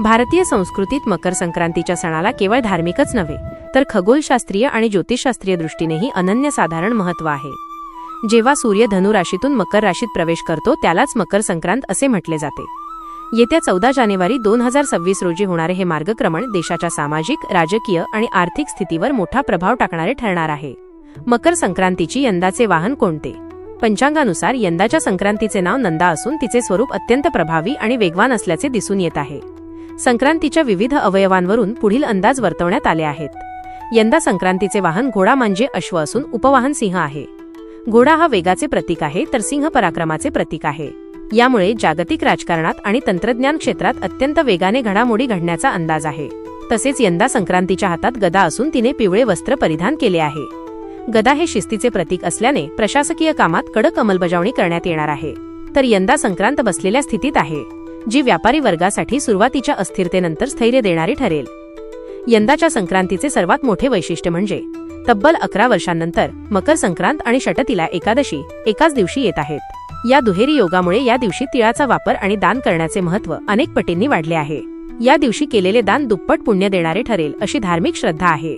भारतीय संस्कृतीत मकर संक्रांतीच्या सणाला केवळ धार्मिकच नव्हे तर खगोलशास्त्रीय आणि ज्योतिषशास्त्रीय दृष्टीनेही अनन्यसाधारण महत्त्व आहे. जेव्हा सूर्य धनु राशीतून मकर राशीत प्रवेश करतो त्यालाच मकर संक्रांत असे म्हटले जाते. येत्या चौदा जानेवारी दोन हजार सव्वीस रोजी होणारे हे मार्गक्रमण देशाच्या सामाजिक राजकीय आणि आर्थिक स्थितीवर मोठा प्रभाव टाकणारे ठरणार आहे. मकर संक्रांतीची यंदाचे वाहन कोणते? पंचांगानुसार यंदाच्या संक्रांतीचे नाव नंदा असून तिचे स्वरूप अत्यंत प्रभावी आणि वेगवान असल्याचे दिसून येत आहे. संक्रांतीच्या विविध अवयवांवरून पुढील अंदाज वर्तवण्यात आले आहेत. यंदा संक्रांतीचे वाहन घोडा म्हणजे अश्व असून उपवाहन सिंह आहे. घोडा हा वेगाचे प्रतीक आहे तर सिंह पराक्रमाचे प्रतीक आहे. यामुळे जागतिक राजकारणात आणि तंत्रज्ञान क्षेत्रात अत्यंत वेगाने घडामोडी घडण्याचा अंदाज आहे. तसेच यंदा संक्रांतीच्या हातात गदा असून तिने पिवळे वस्त्र परिधान केले आहे. गदा हे शिस्तीचे प्रतीक असल्याने प्रशासकीय कामात कडक अंमलबजावणी करण्यात येणार आहे. तर यंदा संक्रांत बसलेल्या स्थितीत आहे. जी व्यापारी वर्गासाठी सुरुवातीच्या अस्थिरतेनंतर स्थैर्य देणारी ठरेल. यंदाच्या संक्रांतीचे सर्वात मोठे वैशिष्ट्य म्हणजे तब्बल अकरा वर्षांनंतर मकर संक्रांत आणि षटतिला एकादशी एकाच दिवशी येत आहेत. या दुहेरी योगामुळे या दिवशी तिळाचा वापर आणि दान करण्याचे महत्त्व अनेक पटींनी वाढले आहे. या दिवशी केलेले दान दुप्पट पुण्य देणारे ठरेल अशी धार्मिक श्रद्धा आहे.